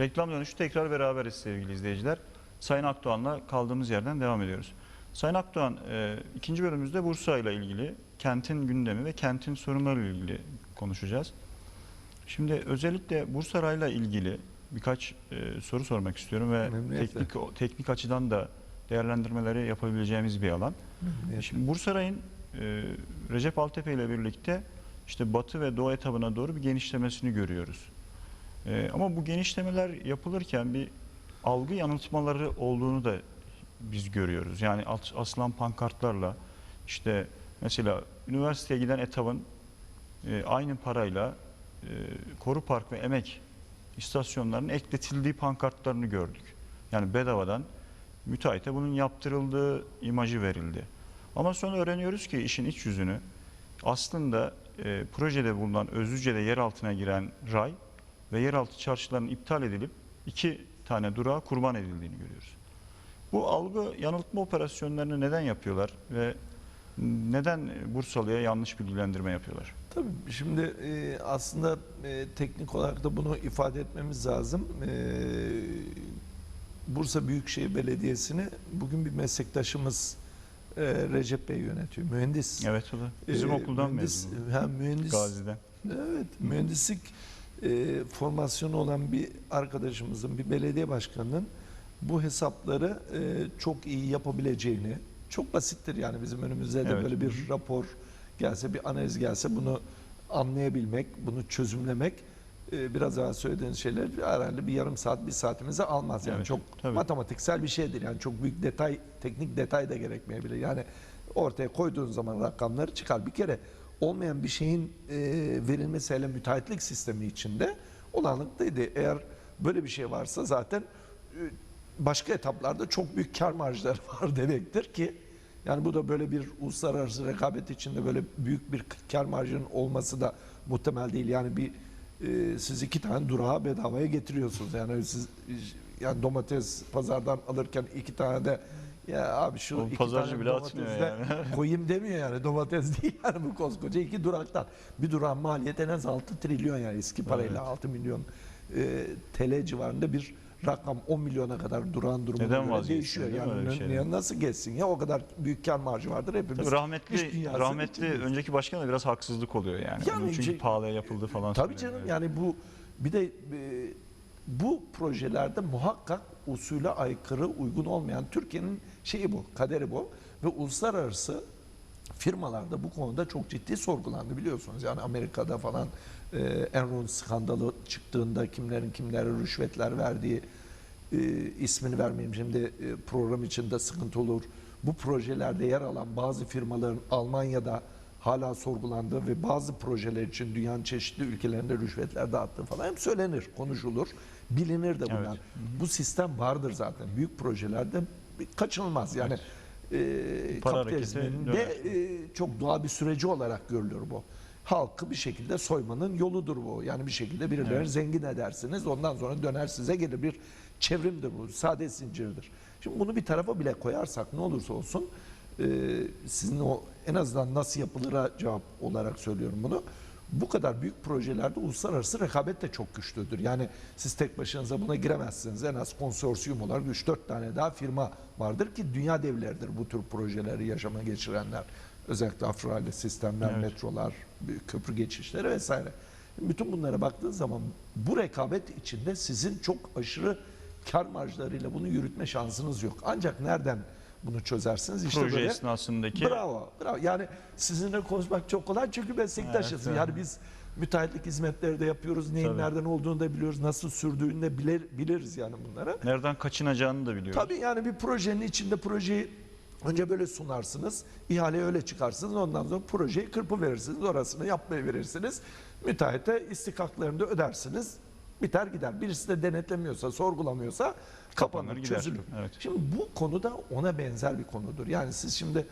Reklam dönüşü tekrar beraberiz sevgili izleyiciler. Sayın Akdoğan'la kaldığımız yerden devam ediyoruz. Sayın Akdoğan, e, ikinci bölümümüzde Bursa ile ilgili kentin gündemi ve kentin sorunları ile ilgili konuşacağız. Şimdi özellikle Bursa Ray'la ilgili birkaç e, soru sormak istiyorum ve Memnuniyetle. teknik teknik açıdan da değerlendirmeleri yapabileceğimiz bir alan. Şimdi Bursa Ray'ın e, Recep Altepe ile birlikte işte batı ve doğu etabına doğru bir genişlemesini görüyoruz. E, ama bu genişlemeler yapılırken bir algı yanıltmaları olduğunu da biz görüyoruz. Yani as- asılan pankartlarla işte mesela üniversiteye giden etabın e, aynı parayla e, Koru Park ve Emek istasyonlarının ekletildiği pankartlarını gördük. Yani bedavadan müteahhite bunun yaptırıldığı imajı verildi. Ama sonra öğreniyoruz ki işin iç yüzünü aslında e, projede bulunan Özlüce'de yer altına giren ray ve yeraltı çarşılarının iptal edilip iki tane durağa kurban edildiğini görüyoruz. Bu algı yanıltma operasyonlarını neden yapıyorlar ve neden Bursalı'ya yanlış bilgilendirme yapıyorlar? Tabii şimdi e, aslında e, teknik olarak da bunu ifade etmemiz lazım. E, Bursa Büyükşehir Belediyesi'ni bugün bir meslektaşımız e, Recep Bey yönetiyor. Mühendis. Evet o da bizim E, okuldan mühendis, mezun. Ha, mühendis. Gazi'den. Evet, mühendislik e, formasyonu olan bir arkadaşımızın, bir belediye başkanının bu hesapları e, çok iyi yapabileceğini, çok basittir yani bizim önümüzde de Evet. böyle bir rapor gelse, bir analiz gelse bunu anlayabilmek, bunu çözümlemek e, biraz evvel söylediğiniz şeyler herhalde bir yarım saat, bir saatimizi almaz. Yani Evet, çok tabii. matematiksel bir şeydir. Yani çok büyük detay, teknik detay da gerekmeyebilir. Yani ortaya koyduğun zaman rakamları çıkar. Bir kere olmayan bir şeyin e, verilmesi hele müteahhitlik sistemi içinde olanlıktaydı. Eğer böyle bir şey varsa zaten e, başka etaplarda çok büyük kar marjları var demektir ki yani bu da böyle bir uluslararası rekabet içinde böyle büyük bir kar marjının olması da muhtemel değil. Yani bir e, siz iki tane durağı bedavaya getiriyorsunuz. Yani siz yani domates pazardan alırken iki tane de ya abi şu O iki pazarcı tane bile domates atmıyor de yani. koyayım demiyor yani domates değil yani bu koskoca iki duraktan. Bir durağın maliyeti en az 6 trilyon yani eski parayla 6 milyon e, TL civarında bir rakam 10 milyona kadar durağın durumuna Neden değişiyor. değil mi Yani öyle bir ne- şeyden? nasıl geçsin ya o kadar büyük kar marjı vardır hepimiz. Tabii iş rahmetli dünyası rahmetli içindeyiz. önceki başkan da biraz haksızlık oluyor yani. Yani çünkü şey- pahalıya yapıldı falan. Tabii söyleniyor. canım yani bu bir de e, bu projelerde muhakkak usule aykırı uygun olmayan Türkiye'nin şeyi bu, kaderi bu ve uluslararası firmalarda bu konuda çok ciddi sorgulandı biliyorsunuz. Yani Amerika'da falan e, Enron skandalı çıktığında kimlerin kimlere rüşvetler verdiği e, ismini vermeyeyim şimdi e, program içinde sıkıntı olur. Bu projelerde yer alan bazı firmaların Almanya'da hala sorgulandığı ve bazı projeler için dünyanın çeşitli ülkelerinde rüşvetler dağıttığı falan hep söylenir, konuşulur, bilinir de bunlar. Evet. Bu sistem vardır zaten. Büyük projelerde kaçınılmaz. Yani e, Para kapitalizmin hareketi de e, çok doğal bir süreci olarak görülür bu. Halkı bir şekilde soymanın yoludur bu. Yani bir şekilde birilerini Evet. zengin edersiniz. Ondan sonra döner size gelir bir çevrimdir bu. Sade zincirdir. Şimdi bunu bir tarafa bile koyarsak ne olursa olsun e, sizin o en azından nasıl yapılır'a cevap olarak söylüyorum bunu. Bu kadar büyük projelerde uluslararası rekabet de çok güçlüdür. Yani siz tek başınıza buna giremezsiniz. En az konsorsiyum olarak 3-4 tane daha firma vardır ki dünya devleridir bu tür projeleri yaşama geçirenler. Özellikle afrali sistemler, Evet. metrolar, büyük köprü geçişleri vesaire. Bütün bunlara baktığınız zaman bu rekabet içinde sizin çok aşırı kar marjlarıyla bunu yürütme şansınız yok. Ancak nereden bunu çözersiniz? İşte Proje böyle esnasındaki Bravo, bravo. Yani sizinle konuşmak çok kolay çünkü meslektaşız. Evet, yani biz müteahhitlik hizmetleri de yapıyoruz. Neyin Tabii. nereden olduğunu da biliyoruz. Nasıl sürdüğünü de bilir, biliriz yani bunları. nereden kaçınacağını da biliyoruz. Tabii yani bir projenin içinde projeyi önce böyle sunarsınız. ihaleyi öyle çıkarsınız. Ondan sonra projeyi kırpı verirsiniz. Orasını yapmayı verirsiniz. Müteahhite istikaklarını da ödersiniz. Biter gider. Birisi de denetlemiyorsa, sorgulamıyorsa kapanır, Kapanır gider. çözülür. Evet. Şimdi bu konuda ona benzer bir konudur. Yani siz şimdi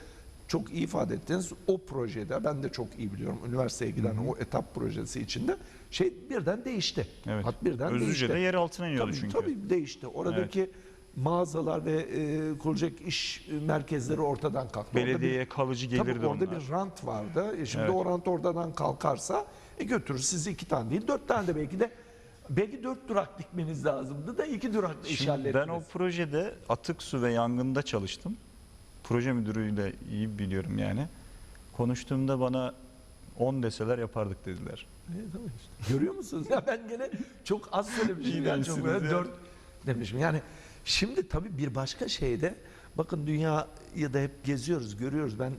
çok iyi ifade ettiniz. O projede ben de çok iyi biliyorum. Üniversiteye giden o etap projesi içinde şey birden değişti. Evet. Hat birden Özlüce'de değişti. yer altına iniyordu tabii, çünkü. Tabii değişti. Oradaki mağazalar ve e, kurulacak iş merkezleri ortadan kalktı. Orada bir- Belediyeye kalıcı Tabii gelirdi orada onlar. bir rant vardı. E şimdi Evet. o rant oradan kalkarsa e götürür sizi iki tane değil dört tane de belki de Belki dört durak dikmeniz lazımdı da iki durakla iş Şimdi ben o projede atık su ve yangında çalıştım. Proje müdürüyle iyi biliyorum yani. Konuştuğumda bana 10 deseler yapardık dediler. Evet, tamam işte. Görüyor musunuz? Ya ben gene çok az söylemişim. Yani çok böyle ya. dört demişim. Yani şimdi tabii bir başka şeyde bakın dünyayı da hep geziyoruz, görüyoruz. Ben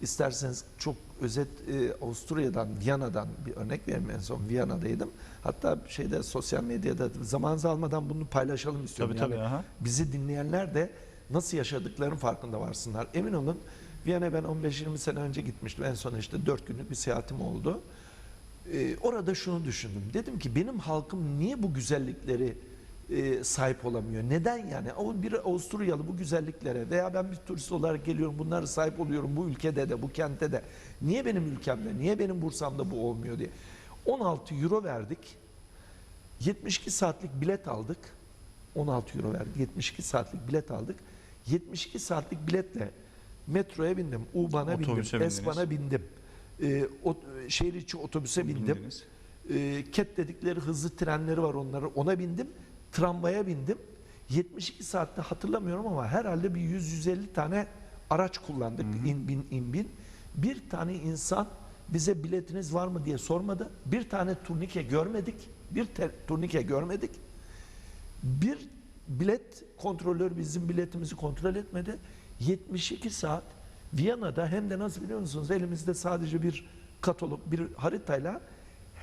isterseniz çok özet e, Avusturya'dan, Viyana'dan bir örnek vereyim. En son Viyana'daydım. Hatta şeyde sosyal medyada zamanınızı almadan bunu paylaşalım istiyorum. Tabii tabii. aha. bizi dinleyenler de nasıl yaşadıklarının farkında varsınlar. Emin olun Viyana ben 15-20 sene önce gitmiştim. En son işte 4 günlük bir seyahatim oldu. Ee, orada şunu düşündüm. Dedim ki benim halkım niye bu güzellikleri e, sahip olamıyor? Neden yani? O bir Avusturyalı bu güzelliklere veya ben bir turist olarak geliyorum bunlara sahip oluyorum bu ülkede de bu kentte de. Niye benim ülkemde, niye benim Bursa'mda bu olmuyor diye. 16 euro verdik. 72 saatlik bilet aldık. 16 euro verdik. 72 saatlik bilet aldık. 72 saatlik biletle metroya bindim. U-Bahn'a bindim. S-Bahn'a bindim. Ee, o, şehir içi otobüse bindim. Bindiniz. Ee, ket dedikleri hızlı trenleri var onları. Ona bindim. Tramvaya bindim. 72 saatte hatırlamıyorum ama herhalde bir 100-150 tane araç kullandık. İn bin in bin. Bir tane insan bize biletiniz var mı diye sormadı. Bir tane turnike görmedik. Bir turnike görmedik. Bir bilet kontrolör bizim biletimizi kontrol etmedi. 72 saat Viyana'da hem de nasıl biliyor musunuz elimizde sadece bir katalog, bir haritayla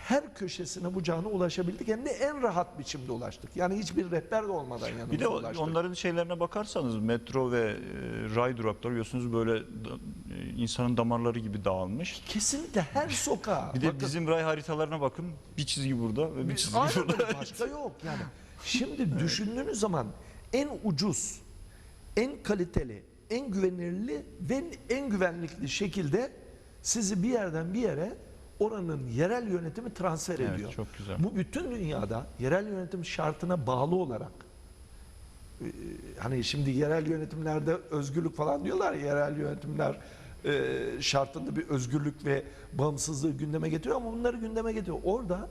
her köşesine bucağına ulaşabildik. Hem de en rahat biçimde ulaştık. Yani hiçbir rehber de olmadan yanımıza Bir de ulaştık. onların şeylerine bakarsanız metro ve e, ray durakları biliyorsunuz böyle da- e, insanın damarları gibi dağılmış. Kesinlikle her sokağa. Bir de bakın- bizim ray haritalarına bakın. Bir çizgi burada ve bir çizgi Aynen burada. öyle, başka yok yani. Şimdi düşündüğünüz zaman en ucuz, en kaliteli, en güvenirli ve en güvenlikli şekilde sizi bir yerden bir yere oranın yerel yönetimi transfer Evet, ediyor. çok güzel. Bu bütün dünyada yerel yönetim şartına bağlı olarak e, hani şimdi yerel yönetimlerde özgürlük falan diyorlar ya, yerel yönetimler e, şartında bir özgürlük ve bağımsızlığı gündeme getiriyor ama bunları gündeme getiriyor. Orada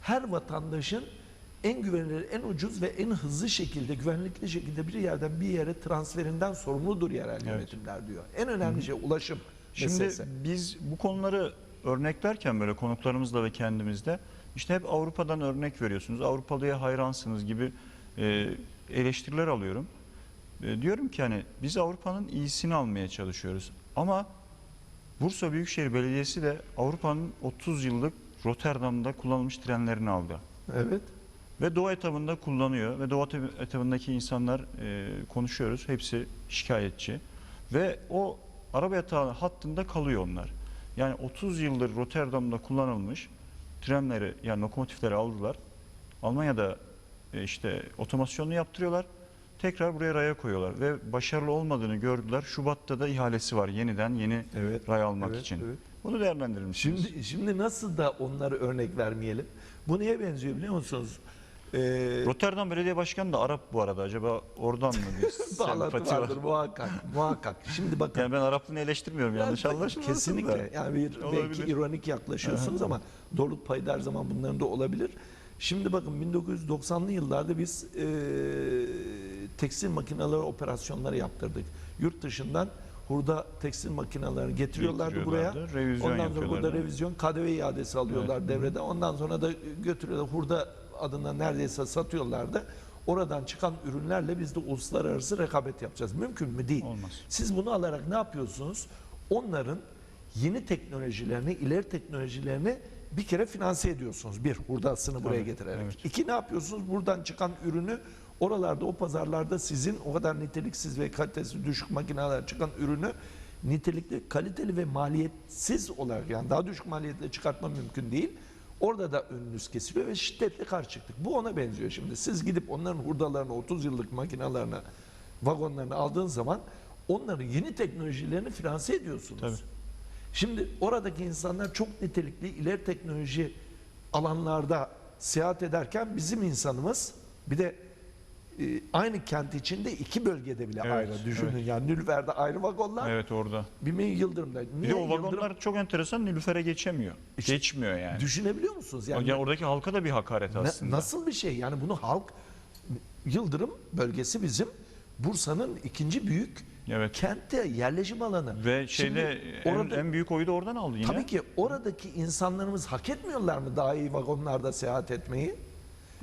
her vatandaşın en güvenilir, en ucuz ve en hızlı şekilde, güvenlikli şekilde bir yerden bir yere transferinden sorumludur yerel yönetimler diyor. En önemli şey ulaşım Şimdi meselesi. biz bu konuları örneklerken böyle konuklarımızla ve kendimizde işte hep Avrupa'dan örnek veriyorsunuz. Avrupalıya hayransınız gibi e, eleştiriler alıyorum. E, diyorum ki hani biz Avrupa'nın iyisini almaya çalışıyoruz. Ama Bursa Büyükşehir Belediyesi de Avrupa'nın 30 yıllık Rotterdam'da kullanılmış trenlerini aldı. Evet. Ve Doğu etabında kullanıyor ve Doğu etab- etabındaki insanlar e, konuşuyoruz. Hepsi şikayetçi. Ve o araba yatağı hattında kalıyor onlar. Yani 30 yıldır Rotterdam'da kullanılmış trenleri yani lokomotifleri aldılar. Almanya'da e, işte otomasyonunu yaptırıyorlar. Tekrar buraya raya koyuyorlar ve başarılı olmadığını gördüler. Şubat'ta da ihalesi var yeniden yeni Evet, ray almak evet, için. evet. Bunu değerlendirir misiniz? Şimdi şimdi nasıl da onları örnek vermeyelim? Bu neye benziyor biliyor musunuz? Ee, Rotterdam Belediye Başkanı da Arap bu arada. Acaba oradan mı bir bağlantı sempati var? vardır muhakkak. muhakkak. Şimdi bakın. Yani ben Araplığını eleştirmiyorum yanlış Yani anlaşılmasın Kesinlikle. da. Yani bir Olabilir. belki ironik yaklaşıyorsunuz ama doğruluk payı da her zaman bunların da olabilir. Şimdi bakın 1990'lı yıllarda biz e, tekstil makineleri operasyonları yaptırdık. Yurt dışından hurda tekstil makinelerini getiriyorlardı buraya. Getiriyorlardı, revizyon Ondan sonra burada yapıyorlardı. revizyon KDV iadesi alıyorlar devrede. Ondan sonra da götürüyorlar hurda adına neredeyse satıyorlardı. Oradan çıkan ürünlerle biz de uluslararası rekabet yapacağız. Mümkün mü? Değil. Olmaz. Siz bunu alarak ne yapıyorsunuz? Onların yeni teknolojilerini, ileri teknolojilerini bir kere finanse ediyorsunuz. Bir, hurdasını buraya Tabii, getirerek. evet. İki, ne yapıyorsunuz? Buradan çıkan ürünü oralarda, o pazarlarda sizin o kadar niteliksiz ve kalitesi düşük makineler çıkan ürünü nitelikli, kaliteli ve maliyetsiz olarak yani daha düşük maliyetle çıkartma mümkün değil. Orada da önünüz kesiliyor ve şiddetle karşı çıktık. Bu ona benziyor şimdi. Siz gidip onların hurdalarını, 30 yıllık makinalarını, vagonlarını aldığın zaman onların yeni teknolojilerini finanse ediyorsunuz. Tabii. Şimdi oradaki insanlar çok nitelikli ileri teknoloji alanlarda seyahat ederken bizim insanımız bir de e, aynı kent içinde iki bölgede bile Evet, ayrı. Düşünün yani Nülfer'de ayrı vagonlar, Evet orada. bir Yıldırım'da. Bir Niye de o Yıldırım? vagonlar çok enteresan Nilüfer'e geçemiyor. Geçmiyor yani. Düşünebiliyor musunuz? Yani, Yani oradaki halka da bir hakaret Na- aslında. Nasıl bir şey? Yani bunu halk Yıldırım bölgesi bizim Bursa'nın ikinci büyük Evet. kentte yerleşim alanı. Ve şeyde Şimdi en, orada- en büyük oyu da oradan aldı yine. Tabii ki oradaki insanlarımız hak etmiyorlar mı daha iyi vagonlarda seyahat etmeyi?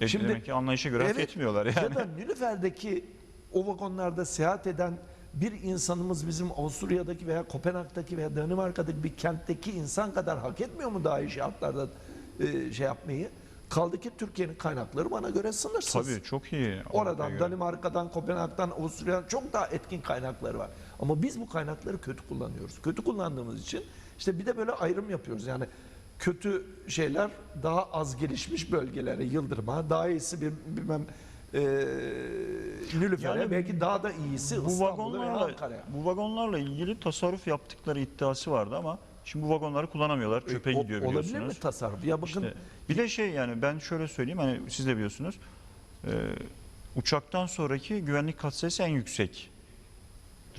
E, Şimdi- demek ki anlayışa göre hak Evet. etmiyorlar yani. Ya da Nilüfer'deki o vagonlarda seyahat eden bir insanımız bizim Avusturya'daki veya Kopenhag'daki veya Danimarka'daki bir kentteki insan kadar hak etmiyor mu daha iyi şartlarda e, şey yapmayı? Kaldı ki Türkiye'nin kaynakları bana göre sınırsız. Tabii çok iyi. Oradan. Danimarka'dan, Kopenhag'dan, Avusturya'dan çok daha etkin kaynakları var. Ama biz bu kaynakları kötü kullanıyoruz. Kötü kullandığımız için işte bir de böyle ayrım yapıyoruz. Yani kötü şeyler daha az gelişmiş bölgelere, Yıldırım'a, daha iyisi bir bilmem e, Nilüfer'e, Yani belki daha da iyisi bu vagonlarla Ankara'ya. bu vagonlarla ilgili tasarruf yaptıkları iddiası vardı ama şimdi bu vagonları kullanamıyorlar. Çöpe E, o- gidiyor Olabilir biliyorsunuz. mi tasarruf? Ya bakın İşte bir de şey yani ben şöyle söyleyeyim hani siz de biliyorsunuz. e, uçaktan sonraki güvenlik katsayısı en yüksek.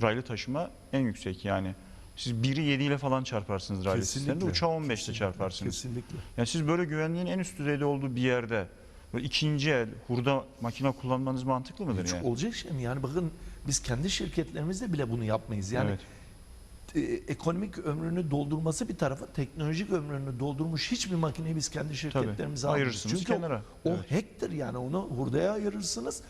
Raylı taşıma en yüksek yani. Siz 1'i 7 ile falan çarparsınız raylı sistemde. Kesinlikle. Uçağı 15 ile çarparsınız. kesinlikle. Yani siz böyle güvenliğin en üst düzeyde olduğu bir yerde böyle ikinci el hurda makine kullanmanız mantıklı mıdır Hiç yani? olacak şey mi? Yani bakın biz kendi şirketlerimizde bile bunu yapmayız. Yani Evet. e, ekonomik ömrünü doldurması bir tarafa teknolojik ömrünü doldurmuş hiçbir makineyi biz kendi şirketlerimize almayız. Ayırırsınız Çünkü o- kenara. o, Evet. hack'tir yani onu hurdaya ayırırsınız.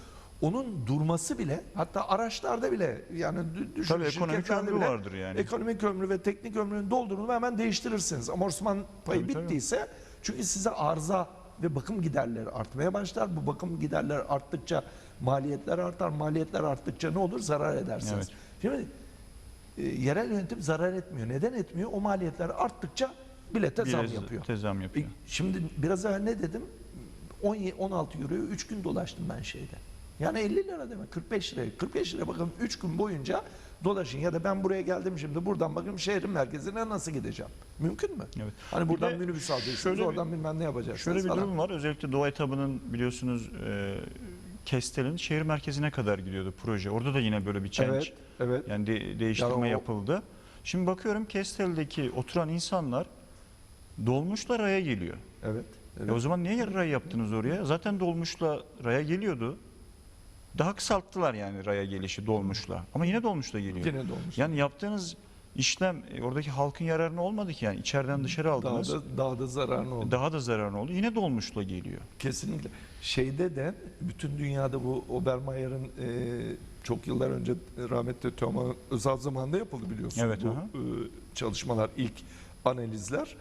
Onun durması bile hatta araçlarda bile yani dü- düşün, Tabii ekonomik ömrü bile vardır yani. Ekonomik ömrü ve teknik ömrünü doldurun ve hemen değiştirirsiniz. Amortisman payı Tabii, tabii. bittiyse çünkü size arıza ve bakım giderleri artmaya başlar. Bu bakım giderleri arttıkça maliyetler artar. Maliyetler arttıkça ne olur? Zarar edersiniz. Evet. Şimdi e, yerel yönetim zarar etmiyor. Neden etmiyor? O maliyetler arttıkça bilete zam Biraz yapıyor. Tezam E, yapıyor. Şimdi biraz evvel ne dedim? 10 16 euroyu 3 gün dolaştım ben şeyde. Yani 50 lira demek 45 lira. 45 lira bakın 3 gün boyunca dolaşın ya da ben buraya geldim şimdi buradan bakın şehrin merkezine nasıl gideceğim? Mümkün mü? Evet. Hani Bir buradan de minibüs alacaksınız, şöyle bir- oradan bilmem ne yapacaksınız Şöyle bir falan. durum var. Özellikle Doğu etabının biliyorsunuz e, Kestel'in şehir merkezine kadar gidiyordu proje. Orada da yine böyle bir change Evet, evet. yani de- değiştirme Yani o- yapıldı. Şimdi bakıyorum Kestel'deki oturan insanlar dolmuşla raya geliyor. Evet. evet. E o zaman niye ray yaptınız oraya? Zaten dolmuşla raya geliyordu. Daha kısalttılar yani raya gelişi dolmuşla. Ama yine dolmuşla geliyor. Gene dolmuş. Yani yaptığınız işlem e, oradaki halkın yararına olmadı ki yani içeriden dışarı Daha aldınız. da, daha da zararlı oldu. Daha da zararlı oldu. Yine dolmuşla geliyor. Kesinlikle. Şeyde de bütün dünyada bu Obermayer'in e, çok yıllar önce rahmetli Teoman Özal zamanında yapıldı biliyorsun Evet, bu aha. e, çalışmalar, ilk analizler.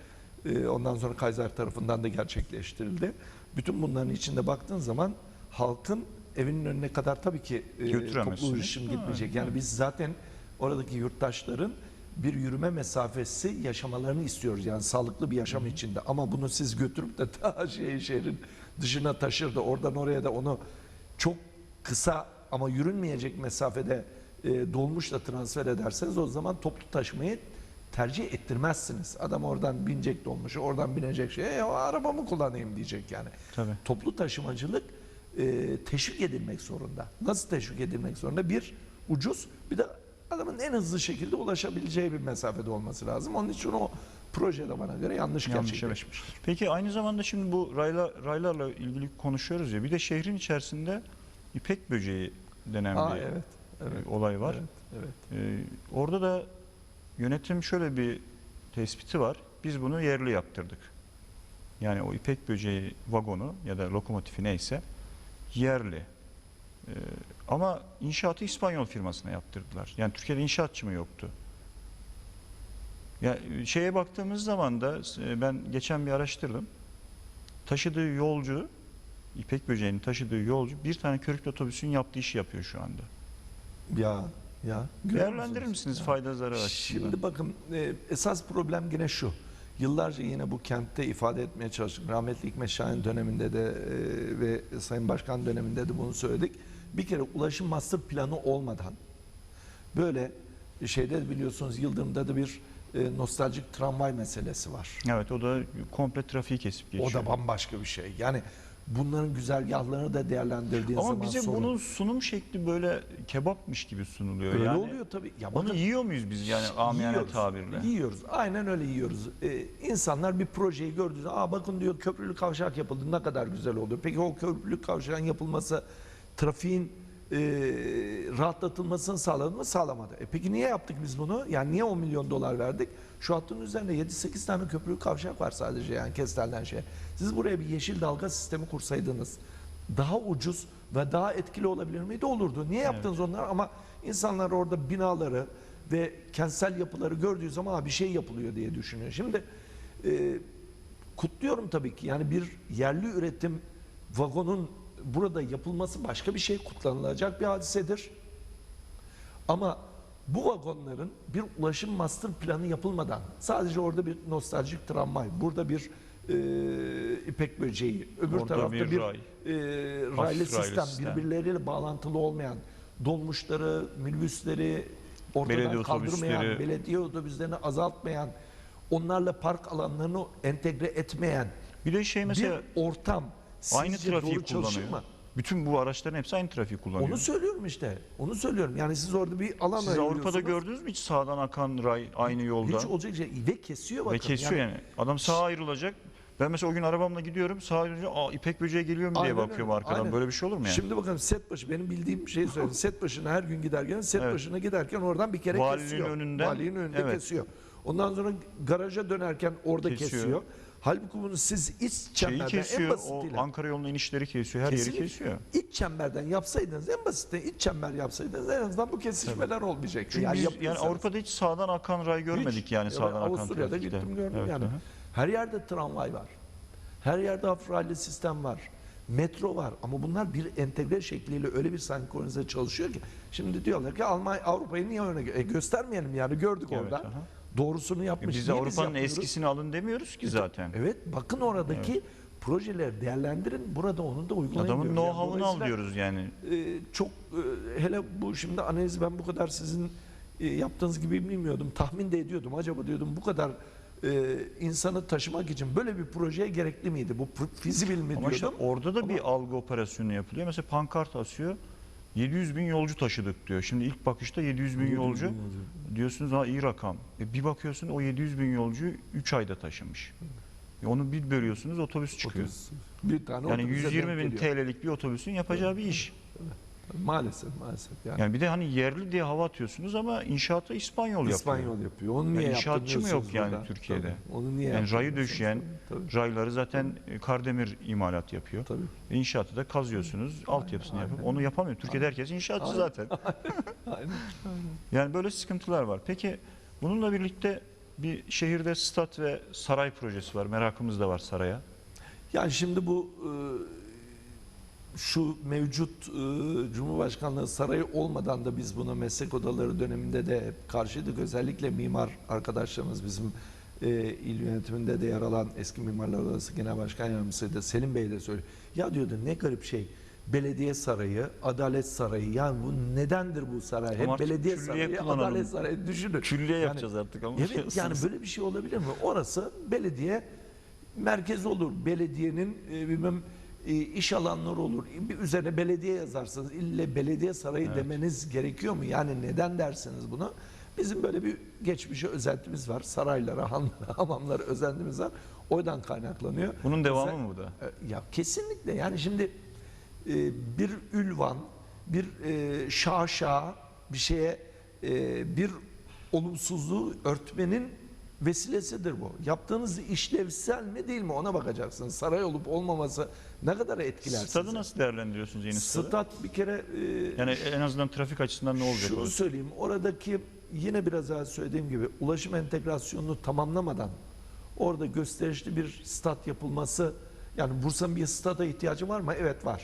E, ondan sonra Kaiser tarafından da gerçekleştirildi. Bütün bunların içinde baktığın zaman halkın evinin önüne kadar tabii ki e, toplu ulaşım gitmeyecek. Yani biz zaten oradaki yurttaşların bir yürüme mesafesi yaşamalarını istiyoruz. Yani sağlıklı bir yaşam içinde. Ama bunu siz götürüp de ta şey, şehrin dışına taşır da oradan oraya da onu çok kısa ama yürünmeyecek mesafede e, dolmuşla transfer ederseniz o zaman toplu taşımayı tercih ettirmezsiniz. Adam oradan binecek dolmuşu, oradan binecek şey, e, o arabamı kullanayım diyecek yani. Tabii. Toplu taşımacılık e, teşvik edilmek zorunda. Nasıl teşvik edilmek zorunda? Bir, ucuz, bir de adamın en hızlı şekilde ulaşabileceği bir mesafede olması lazım. Onun için o projede bana göre yanlış, Yanlış, gerçekleşmiştir. Peki aynı zamanda şimdi bu rayla, raylarla ilgili konuşuyoruz ya. Bir de şehrin içerisinde ipek böceği denen Aa, bir evet, evet, e, olay var. evet, evet. Ee, orada da yönetim şöyle bir tespiti var. Biz bunu yerli yaptırdık. Yani o ipek böceği vagonu ya da lokomotifi neyse yerli. Ee, ama inşaatı İspanyol firmasına yaptırdılar. Yani Türkiye'de inşaatçı mı yoktu? Ya şeye baktığımız zaman da e, ben geçen bir araştırdım. Taşıdığı yolcu, ipek böceğinin taşıdığı yolcu bir tane körüklü otobüsün yaptığı işi yapıyor şu anda. Ya, ya. Değerlendirir misiniz Ya. fayda zarar açısından? Şimdi bakın e, esas problem yine şu. Yıllarca yine bu kentte ifade etmeye çalıştık. Rahmetli Hikmet Şahin döneminde de e, ve Sayın Başkan döneminde de bunu söyledik. Bir kere ulaşım master planı olmadan böyle şeyde biliyorsunuz Yıldırım'da da bir e, nostaljik tramvay meselesi var. Evet o da komple trafiği kesip geçiyor. O da bambaşka bir şey. Yani Bunların güzergahlarını da değerlendirdiğin Ama zaman bize sorun. bunun sunum şekli böyle kebapmış gibi sunuluyor. Öyle yani oluyor tabii. Ya Onu bakın, yiyor muyuz biz yani amiyane yiyoruz, tabirle? Yiyoruz. Aynen öyle yiyoruz. Ee, insanlar bir projeyi gördüğü zaman Aa, bakın diyor köprülü kavşak yapıldı ne kadar güzel oldu. Peki o köprülü kavşağın yapılması trafiğin e, rahatlatılmasını sağladı mı? Sağlamadı. E peki niye yaptık biz bunu? Yani niye 10 milyon dolar verdik? Şu hattın üzerinde 7-8 tane köprülü kavşak var sadece yani Kestel'den şey. Siz buraya bir yeşil dalga sistemi kursaydınız daha ucuz ve daha etkili olabilir miydi? Olurdu. Niye yaptınız onlar? Ama insanlar orada binaları ve kentsel yapıları gördüğü zaman "Aa, bir şey yapılıyor diye düşünüyor. Şimdi e, kutluyorum tabii ki. Yani bir yerli üretim vagonun burada yapılması başka bir şey kutlanılacak bir hadisedir. Ama bu vagonların bir ulaşım master planı yapılmadan sadece orada bir nostaljik tramvay, burada bir e, ipek böceği, öbür Orada tarafta bir bir, ray. e, raylı raylı sistem, sistem. birbirleriyle bağlantılı olmayan dolmuşları, minibüsleri ortadan Belediye kaldırmayan, otobüsleri. belediye otobüslerini azaltmayan, onlarla park alanlarını entegre etmeyen Bir de şey mesela bir ortam aynı trafiği kullanıyor. mı? Bütün bu araçların hepsi aynı trafiği kullanıyor. Onu söylüyorum işte. Onu söylüyorum. Yani siz orada bir alan Siz Avrupa'da gördünüz mü hiç sağdan akan ray aynı yolda? Hiç olacak şey ve kesiyor bakın. Ve kesiyor yani. Adam sağa ayrılacak. Ben mesela o gün arabamla gidiyorum. Sağa aa ipek böceği geliyor mu diye Aynen bakıyorum öyle, arkadan. aynen. Böyle bir şey olur mu yani? Şimdi bakın set başı benim bildiğim şeyi söyleyeyim. set başına her gün giderken set Evet. başına giderken oradan bir kere Valinin kesiyor. önünden, Valinin önünde evet. kesiyor. Ondan sonra garaja dönerken orada Kesiyor. kesiyor. Halbuki bunu siz iç Şeyi çemberden en kesiyor. O basitiyle. Ankara yoluna inişleri kesiyor. Her Kesinlikle. yeri kesiyor. İç çemberden yapsaydınız en basitten iç çember yapsaydınız en azından bu kesişmeler olmayacaktı. Çünkü biz yani. Avrupa'da hiç sağdan akan ray görmedik yani Ya sağdan akan Avusturya'da trafikte. gittim gördüm Evet, yani. aha. Her yerde tramvay var. Her yerde hafif raylı sistem var. Metro var ama bunlar bir entegre şekliyle öyle bir senkronize çalışıyor ki şimdi diyorlar ki Almanya Avrupa'yı niye öne gö- e, göstermeyelim yani gördük Evet, orada. aha. Doğrusunu E yapmış. Biz Niye Avrupa'nın eskisini alın demiyoruz ki zaten. Evet bakın oradaki projeleri değerlendirin burada onu da uygulayın. Adamın diyoruz. Yani know-how'unu dolayısıyla, alıyoruz yani. e, çok e, hele bu şimdi analizi ben bu kadar sizin e, yaptığınız gibi bilmiyordum. Tahmin de ediyordum. Acaba diyordum bu kadar e, insanı taşımak için böyle bir projeye gerekli miydi? Bu feasible mi Ama işte orada da Ama- bir algı operasyonu yapılıyor. Mesela pankart asıyor. 700 bin yolcu taşıdık diyor. Şimdi ilk bakışta 700 bin yolcu diyorsunuz ha iyi rakam. E bir bakıyorsun o 700 bin yolcuyu 3 ayda taşımış. E onu bir bölüyorsunuz otobüs çıkıyor. Otobüs. Bir tane Yani otobüse 120 bin geliyor. TL'lik bir otobüsün yapacağı bir iş. Maalesef maalesef. Yani, Yani bir de hani yerli diye hava atıyorsunuz ama inşaatı İspanyol yapıyor. İspanyol yapıyor. Onu niye Yani inşaatçı mı yok yani burada? Türkiye'de? Tabii. Onu niye Yani rayı döşeyen, Tabii. rayları zaten Kardemir imalat yapıyor. Tabii. İnşaatı da kazıyorsunuz, altyapısını yapıp onu yapamıyor. Türkiye'de herkes inşaatçı Aynen. zaten. Aynen. Yani böyle sıkıntılar var. Peki bununla birlikte bir şehirde stat ve saray projesi var. Merakımız da var saraya. Yani şimdi bu e, şu mevcut e, Cumhurbaşkanlığı sarayı olmadan da biz buna meslek odaları döneminde de hep karşıydık. Özellikle mimar arkadaşlarımız bizim e, il yönetiminde de yer alan eski Mimarlar Odası Genel Başkan Yardımcısı Selim Bey de söylüyor. Ya diyordu ne garip şey. Belediye sarayı, adalet sarayı. Yani bu nedendir bu saray? Hep belediye sarayı, kullanalım. adalet sarayı düşünün. Külliye Yani- yapacağız artık ama. Evet yani böyle bir şey olabilir mi? Orası belediye merkezi olur. Belediyenin e, bilmem iş alanları olur. Bir üzerine belediye yazarsınız. İlle belediye sarayı demeniz gerekiyor mu? Yani neden dersiniz bunu? Bizim böyle bir geçmişe özentimiz var. Saraylara, hanlara, hamamlara özentimiz var. Oradan kaynaklanıyor. Bunun devamı Özel- mı bu da? e, Ya kesinlikle yani şimdi e, bir ülvan, bir e, şaşa bir şeye e, bir olumsuzluğu örtmenin vesilesidir bu. Yaptığınız işlevsel mi değil mi ona bakacaksınız. Saray olup olmaması ne kadar etkiler Stadı sizi? nasıl değerlendiriyorsunuz yeni stadı? Stat bir kere e, Yani en azından trafik açısından ne olacak? şunu söyleyeyim. Oradaki yine biraz daha söylediğim gibi ulaşım entegrasyonunu tamamlamadan orada gösterişli bir stat yapılması yani Bursa'nın bir stada ihtiyacı var mı? Evet var.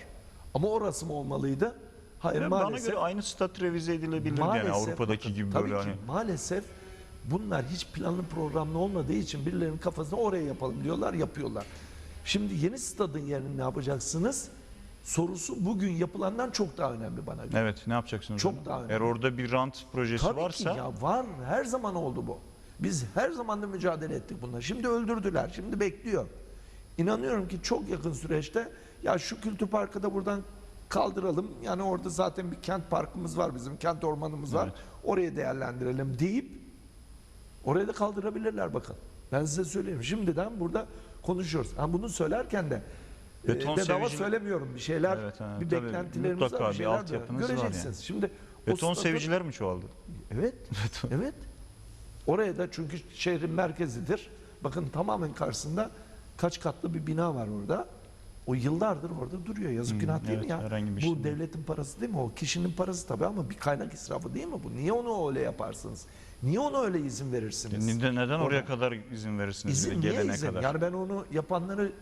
Ama orası mı olmalıydı? Hayır Yani bana maalesef. göre aynı stat revize edilebilir yani Avrupa'daki gibi tabii böyle ki, hani. Maalesef bunlar hiç planlı programlı olmadığı için birilerinin kafasına oraya yapalım diyorlar yapıyorlar. Şimdi yeni stadın yerini ne yapacaksınız? Sorusu bugün yapılandan çok daha önemli bana göre. Evet ne yapacaksınız? Çok daha önemli. Eğer orada bir rant projesi Tabii varsa ki ya var. Her zaman oldu bu. Biz her zaman da mücadele ettik bunlar. Şimdi öldürdüler. Şimdi bekliyor. İnanıyorum ki çok yakın süreçte ya şu kültür parkı da buradan kaldıralım. Yani orada zaten bir kent parkımız var bizim, kent ormanımız var. Evet. Orayı değerlendirelim deyip orayı da kaldırabilirler bakın. Ben size söyleyeyim. Şimdiden burada konuşuyoruz. Ha, bunu söylerken de e, Beton bedava sevici- söylemiyorum. Bir şeyler, Evet, ha, bir beklentilerimiz Mutlaka var, bir bir şeyler var. altyapınız var Göreceksiniz. Şimdi Beton statü- seviciler mi çoğaldı? Evet. evet. Oraya da çünkü şehrin merkezidir. Bakın tamamen karşısında kaç katlı bir bina var orada. O yıllardır orada duruyor. Yazık Hmm, günah değil mi evet, ya? herhangi bir Bu şey değil. devletin parası değil mi? O kişinin parası tabii ama bir kaynak israfı değil mi bu? Niye onu öyle yaparsınız? Niye ona öyle izin verirsiniz? Neden, neden oraya Orada. kadar izin verirsiniz İzin niye gelene izin? kadar? Yani ben onu yapanları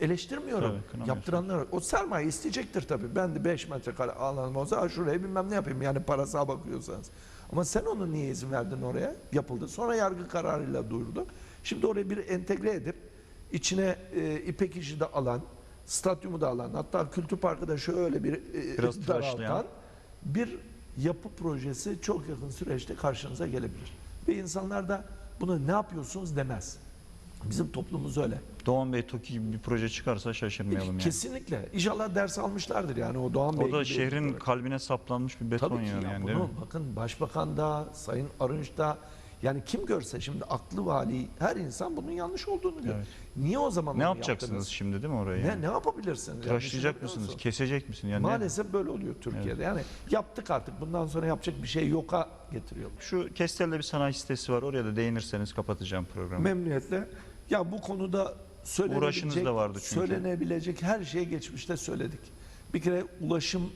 eleştirmiyorum. Tabii. Yaptıranlar o sermaye isteyecektir tabii. Ben de 5 metrekare alanım olsa "Aa, şuraya bilmem ne yapayım yani parasına bakıyorsanız. Ama sen onu niye izin verdin oraya? Yapıldı. Sonra yargı kararıyla duyurdu. Şimdi oraya bir entegre edip içine e, İpek işi de alan, stadyumu da alan, hatta kültür parkı da şöyle bir e, Biraz tıraşlayan. daraltan bir yapı projesi çok yakın süreçte karşınıza gelebilir. Ve insanlar da buna ne yapıyorsunuz demez. Bizim toplumumuz öyle. Doğan Bey TOKİ gibi bir proje çıkarsa şaşırmayalım yani. Kesinlikle. İnşallah ders almışlardır yani o Doğan Bey O da gibi şehrin ekipler. kalbine saplanmış bir beton Tabii ki yani, ya yani değil bunu mi? bakın Başbakan da Sayın Arınç da yani kim görse şimdi aklı vali her insan bunun yanlış olduğunu diyor. Evet. Niye o zaman Ne onu yapacaksınız yaptınız? şimdi değil mi orayı? Ne, yani? ne yapabilirsiniz? Yani Tıraşlayacak düşünebiliyor mısınız? musun? Kesecek misin? Yani ne- Maalesef böyle oluyor Türkiye'de. Yani yaptık artık bundan sonra yapacak bir şey yoka getiriyor. Şu Kestel'de bir sanayi sitesi var. Oraya da değinirseniz kapatacağım programı. Memnuniyetle. Ya bu konuda söylenebilecek, Uğraşınız da vardı çünkü. söylenebilecek her şeyi geçmişte söyledik. Bir kere ulaşım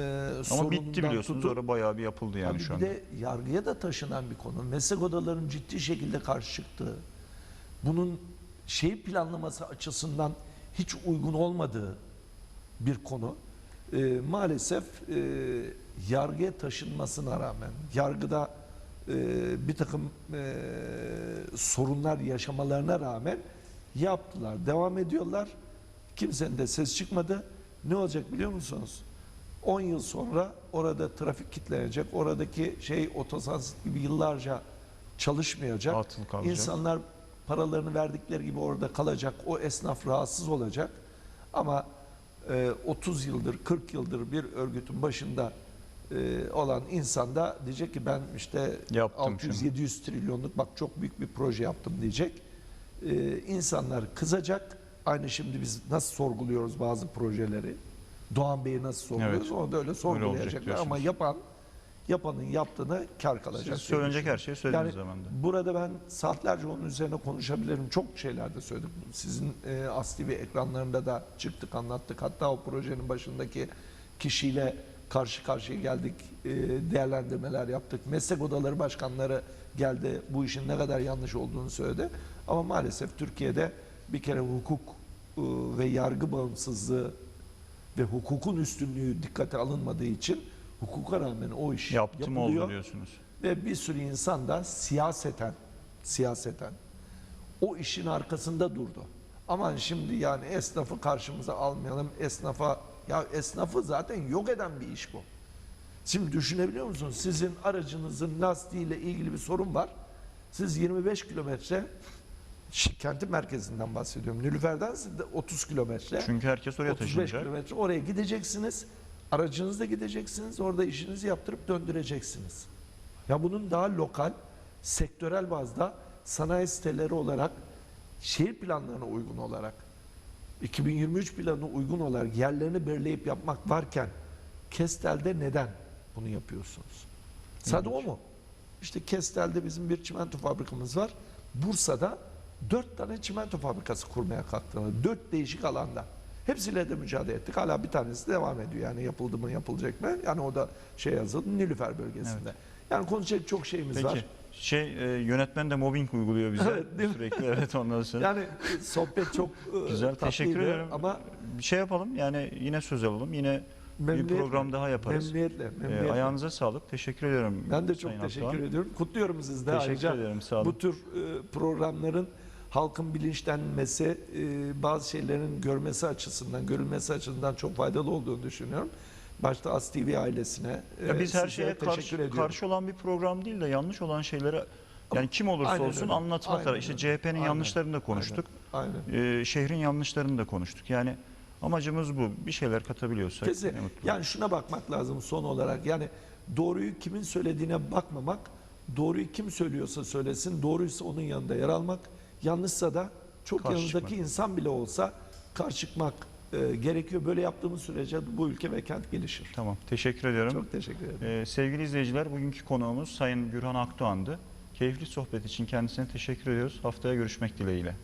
Ama sorunundan bitti biliyorsunuz. tutun- Orada bayağı bir yapıldı yani şu bir anda. de yargıya da taşınan bir konu. Meslek odalarının ciddi şekilde karşı çıktığı, bunun şehir planlaması açısından hiç uygun olmadığı bir konu. Ee, maalesef e, yargıya taşınmasına rağmen, yargıda e, bir takım e, sorunlar yaşamalarına rağmen yaptılar, devam ediyorlar. Kimsenin de ses çıkmadı. Ne olacak biliyor musunuz? 10 yıl sonra orada trafik kitlenecek. Oradaki şey otosans gibi yıllarca çalışmayacak. Atıl kalacak. İnsanlar paralarını verdikleri gibi orada kalacak. O esnaf rahatsız olacak. Ama e, 30 yıldır, 40 yıldır bir örgütün başında e, olan insan da diyecek ki ben işte Yaptım 600-700 trilyonluk bak çok büyük bir proje yaptım diyecek. E, insanlar kızacak. Aynı şimdi biz nasıl sorguluyoruz bazı projeleri. Doğan Bey'i nasıl sorguluyoruz? Evet. Onu da öyle sorgulayacaklar ama yapan yapanın yaptığına kar kalacak. Siz söylenecek her şeyi söylediğiniz Yani zaman da. burada ben saatlerce onun üzerine konuşabilirim. Çok şeyler de söyledim. Sizin e, Asli ve ekranlarında da çıktık anlattık. Hatta o projenin başındaki kişiyle karşı karşıya geldik. e, değerlendirmeler yaptık. Meslek odaları başkanları geldi. Bu işin ne kadar yanlış olduğunu söyledi. Ama maalesef Türkiye'de bir kere hukuk e, ve yargı bağımsızlığı ve hukukun üstünlüğü dikkate alınmadığı için hukuka rağmen o iş Yaptım yapılıyor. oldu diyorsunuz. Ve bir sürü insan da siyaseten, siyaseten o işin arkasında durdu. Aman şimdi yani esnafı karşımıza almayalım, esnafa, ya esnafı zaten yok eden bir iş bu. Şimdi düşünebiliyor musunuz? Sizin aracınızın lastiğiyle ilgili bir sorun var. Siz 25 kilometre, kentin merkezinden bahsediyorum. De 30 kilometre. Çünkü herkes oraya 35 taşınacak. kilometre oraya gideceksiniz. Aracınızla gideceksiniz. Orada işinizi yaptırıp döndüreceksiniz. Ya bunun daha lokal, sektörel bazda sanayi siteleri olarak şehir planlarına uygun olarak 2023 planına uygun olarak yerlerini belirleyip yapmak varken Kestel'de neden bunu yapıyorsunuz? Sadece o mu? İşte Kestel'de bizim bir çimento fabrikamız var. Bursa'da dört tane çimento fabrikası kurmaya kalktılar. Dört değişik alanda. Hepsiyle de mücadele ettik. Hala bir tanesi devam ediyor. Yani yapıldı mı yapılacak mı? Yani o da şey yazıldı Nilüfer bölgesinde. Yani konuşacak çok şeyimiz Peki var. şey e, yönetmen de mobbing uyguluyor bize Evet, sürekli. Evet ondan sonra. Yani e, sohbet çok e, Güzel teşekkür ederim. Ama bir şey yapalım yani yine söz alalım. Yine bir program daha yaparız. Memnuniyetle, E, memnuniyetle. ayağınıza sağlık. Teşekkür ediyorum. Ben de çok Sayın teşekkür Altuğ. ediyorum. Kutluyorum sizi de Teşekkür ayrıca. ederim, sağ olun. Bu tür e, programların halkın bilinçlenmesi, e, bazı şeylerin görmesi açısından, görülmesi açısından çok faydalı olduğunu düşünüyorum. Başta As TV ailesine Ya e, biz her şeye karşı, ediyorum. karşı olan bir program değil de yanlış olan şeylere yani kim olursa Aynen olsun öyle. anlatmak Aynen lazım. İşte. CHP'nin Aynen. yanlışlarını da konuştuk. Aynen. e, şehrin yanlışlarını da konuştuk. Yani amacımız bu. Bir şeyler katabiliyorsak Kesin. Yani şuna bakmak lazım son olarak. Yani doğruyu kimin söylediğine bakmamak, doğruyu kim söylüyorsa söylesin, doğruysa onun yanında yer almak, yanlışsa da çok Karşı yanındaki çıkmak. insan bile olsa karşı çıkmak e, gerekiyor. Böyle yaptığımız sürece bu ülke ve kent gelişir. Tamam. Teşekkür ediyorum. Çok teşekkür ederim. Ee, sevgili izleyiciler, bugünkü konuğumuz Sayın Gürhan Akdoğan'dı. Keyifli sohbet için kendisine teşekkür ediyoruz. Haftaya görüşmek dileğiyle.